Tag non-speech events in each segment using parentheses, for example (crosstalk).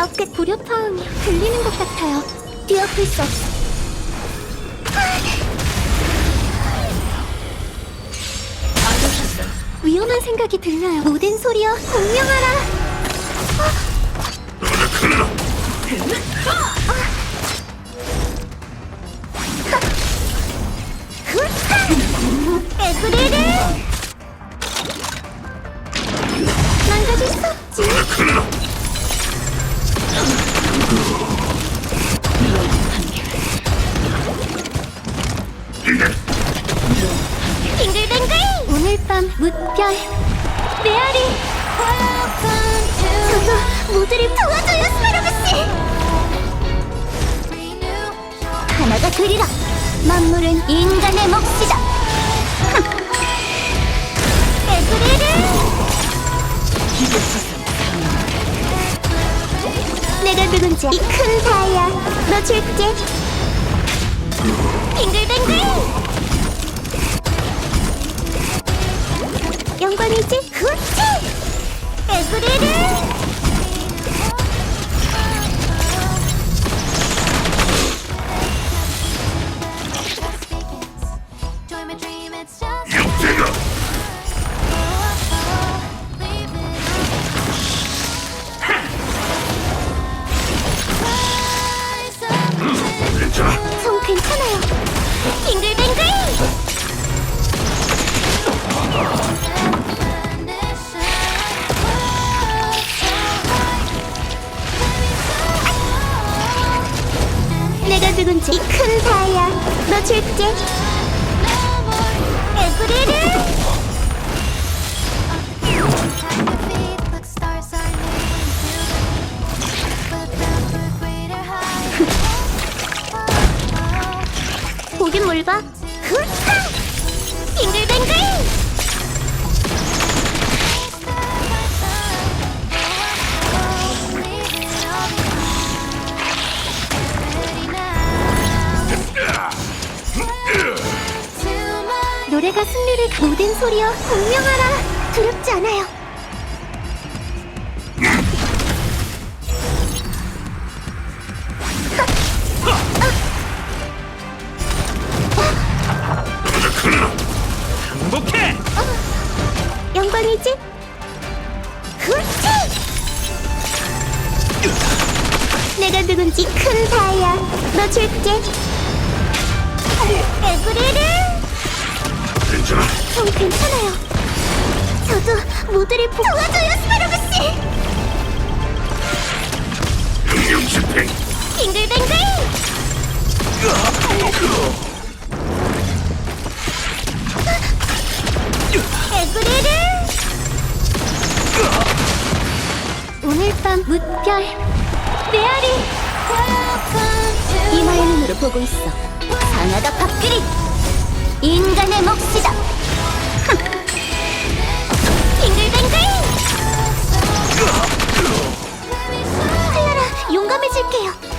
어깨 불협화음이 들리는 것 같아요. 뒤엎을 수 없어. 위험한 생각이 들려요. 모든 소리여 공명하라. 빙글빙글. 오늘 밤 무별. 메아리. 저도 모두를 도와줘요 스파르그씨. 하나가 되리라. 만물은 인간의 몫이다. 에브리를. 내가 누군지 이 큰 다이아 너 줄게. 빙글빙글 영광이지? 후치! 에브리를! 이큰 다이아 너 줄게 에브리를! (laughs) 보긴 뭘 봐? 빙글빙글! 노래가 승리를 가- 모든 소리여 공명하라. 두렵지 않아요. 행복해. 영광이지? 내가 누군지 큰 다이아 너 줄게. 에브리를 괜찮아 전 괜찮아요. 저도 모두를 보... 도와줘요 스파르그 씨. 명령 집행. 빙글빙글! 에브리를! 오늘 밤 무별. 메아리! 이마의 눈으로 보고 있어. 강하다 밥그리 인간의 몫이다. 흠. 빙글빙글. 클라라 용감해질게요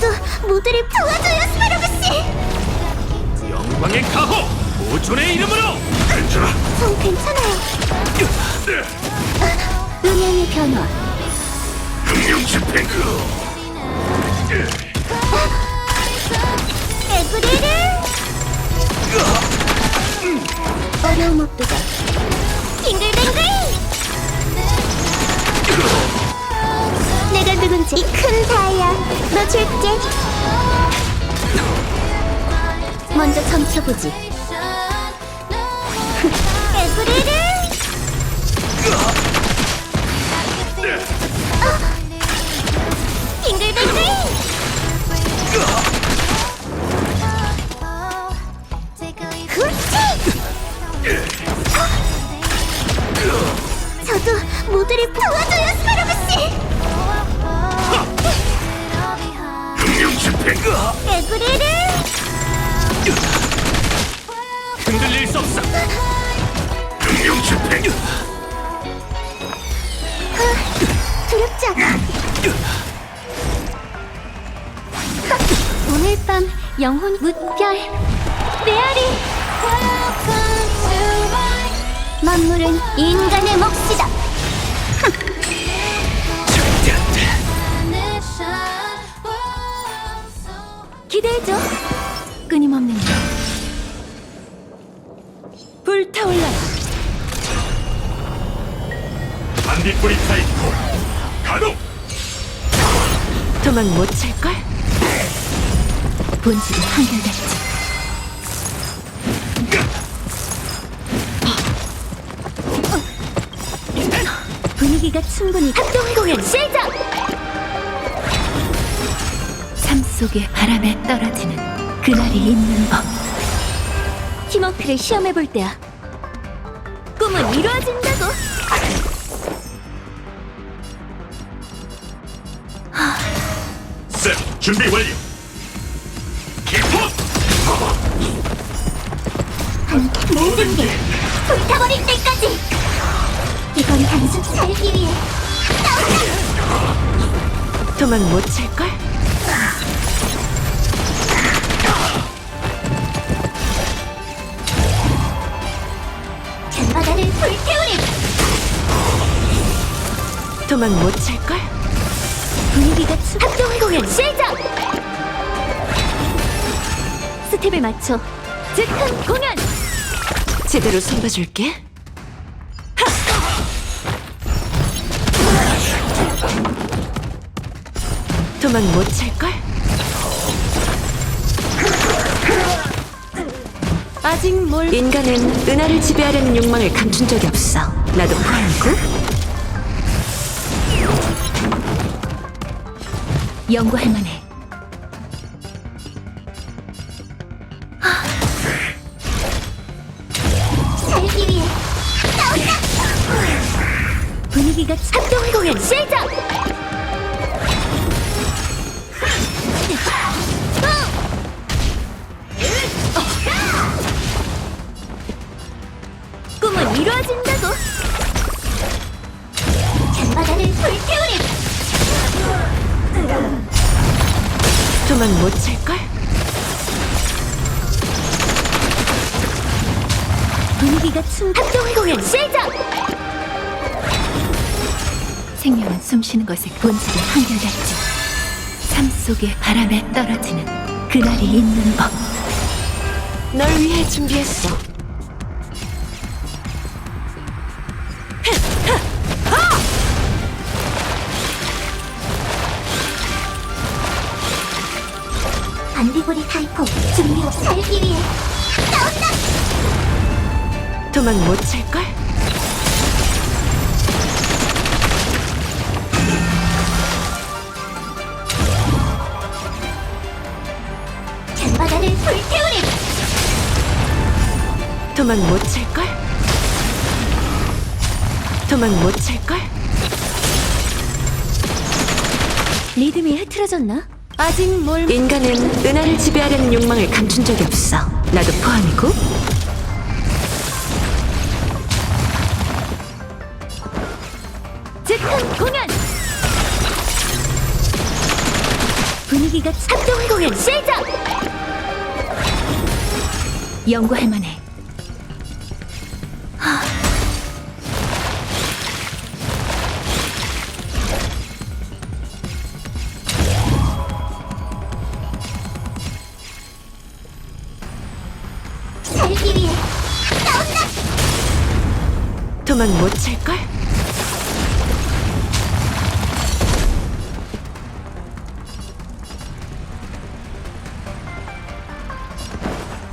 저도 모두를 도와줘요 스파르그 씨. 영광의 가호 오존의 이름으로. 괜찮아. 전 괜찮아요. 음향의 변화. 명령 집행 에브리를. 어려움 없도다 누군지 이 큰 다이아 너 줄게. 먼저 점쳐보지. (laughs) 에브리를 두렵지 않아. 오늘 밤 영혼 무별 메아리. 만물은 인간의 몫이다. 도망 못 찰걸? 본질이 한결같지 분위기가 충분히 합동 공연 시작! 삶 속의 바람에 떨어지는 그날이 있는 법 팀워크를 시험해볼 때야 꿈은 이루어진다고 준비 완료. 기포. 모든 게 불타버릴 때까지 이건 단순 살기 위해 도망 못 찰걸? 잔바다를 불태우리 도망 못 찰걸? 분위기가 추 합동 공연 시작! 스텝에 맞춰 즉흥 공연! 제대로 손봐줄게. 도망 못 찰걸? 아직 뭘 인간은 은하를 지배하려는 욕망을 감춘 적이 없어. 나도 포함이고. 연구할 만해. 살기 위해 싸운다! 분위기가 합동 공연 시작! 도망 못 찰걸? 분위기가 충 합동 공연 시작! 생명은 숨쉬는 것의 본질이 한결같지 삶 속의 바람에 떨어지는 그날이 있는 법 널 위해 준비했어 타이포 준비로 살기 위해 싸운다! 도망 못 찰걸? 잔바다를 불태우리! 도망 못 찰걸? 도망 못 찰걸? 리듬이 흐트러졌나? 아직 뭘 인간은 은하를 지배하려는 욕망을 감춘 적이 없어. 나도 포함이고. 즉흥 공연! 분위기가 합동 공연! 시작! 연구할 만해 도망 못 찰걸?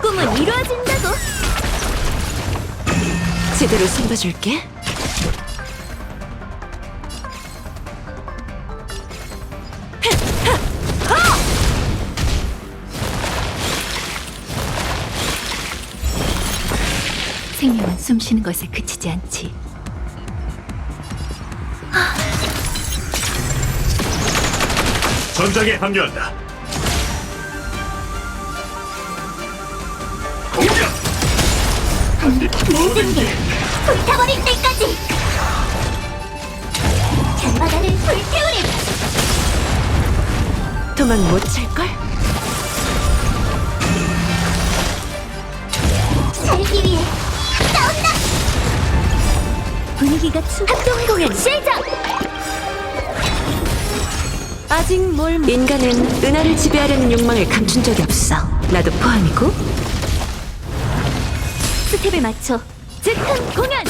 꿈은 이루어진다고 제대로 손봐줄게 생명은 숨쉬는 것에 그치지 않지 전장에 합류한다. 공격. 모든 게 불타버릴 때까지 바다를 불태우리 도망 못 찰걸? 살기 위해 분위기가 충 합동 공연 시작! 아직 뭘 인간은 은하를 지배하려는 욕망을 감춘 적이 없어. 나도 포함이고. 스텝에 맞춰 즉흥 공연